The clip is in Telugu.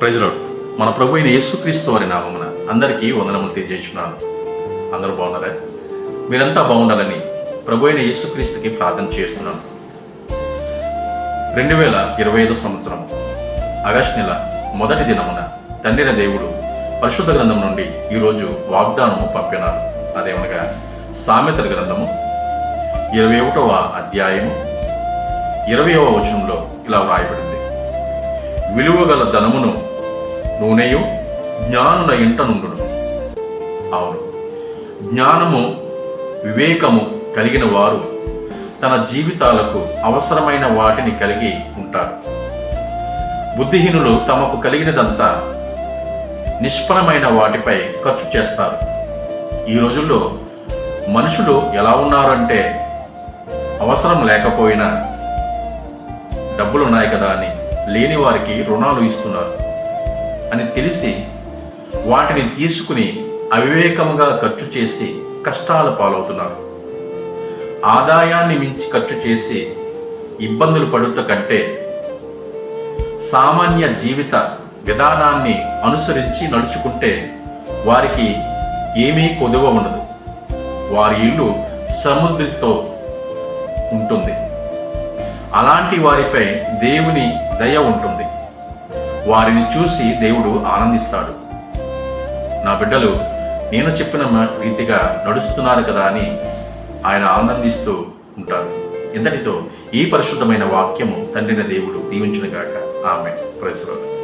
ప్రజలు మన ప్రభు అయిన యేసుక్రీస్తు వారి నామమున అందరికీ వందనములు తెలియజేస్తున్నాను. అందరూ బాగున్నారా? మీరంతా బాగుండాలని ప్రభు అయిన యేసుక్రీస్తుకి ప్రార్థన చేస్తున్నాను. రెండు వేల ఇరవై ఐదో సంవత్సరం ఆగస్ట్ నెల మొదటి దినమున తండ్రిన దేవుడు పరిశుద్ధ గ్రంథం నుండి ఈరోజు వాగ్దానము పంపినారు. అదేమనగా సామెతల గ్రంథము ఇరవై ఒకటవ అధ్యాయము ఇరవయవ వచనంలో ఇలా వ్రాయబడింది. విలువగల ధనమును నూనెయు జ్ఞానుల ఇంట నుండును అవును. జ్ఞానము వివేకము కలిగిన వారు తన జీవితాలకు అవసరమైన వాటిని కలిగి ఉంటారు. బుద్ధిహీనులు తమకు కలిగినదంతా నిష్ఫలమైన వాటిపై ఖర్చు చేస్తారు. ఈ రోజుల్లో మనుషులు ఎలా ఉన్నారంటే అవసరం లేకపోయినా డబ్బులు ఉన్నాయి కదా అని లేని వారికి రుణాలు ఇస్తున్నారు అని తెలిసి వాటిని తీసుకుని అవివేకంగా ఖర్చు చేసి కష్టాల పాలవుతున్నారు. ఆదాయాన్ని మించి ఖర్చు చేసి ఇబ్బందులు పడుట కంటే సామాన్య జీవిత విధానాన్ని అనుసరించి నడుచుకుంటే వారికి ఏమీ కొదువ ఉండదు. వారి ఇల్లు సముద్రితో ఉంటుంది. అలాంటి వారిపై దేవుని దయ ఉంటుంది. వారిని చూసి దేవుడు ఆనందిస్తాడు. నా బిడ్డలు నేను చెప్పిన రీతిగా నడుస్తున్నారు కదా అని ఆయన ఆనందిస్తూ ఉంటారు. ఇంతటితో ఈ పరిశుద్ధమైన వాక్యము తండ్రిన దేవుడు దీవించునుగాక. ఆమె ప్రశ్నలు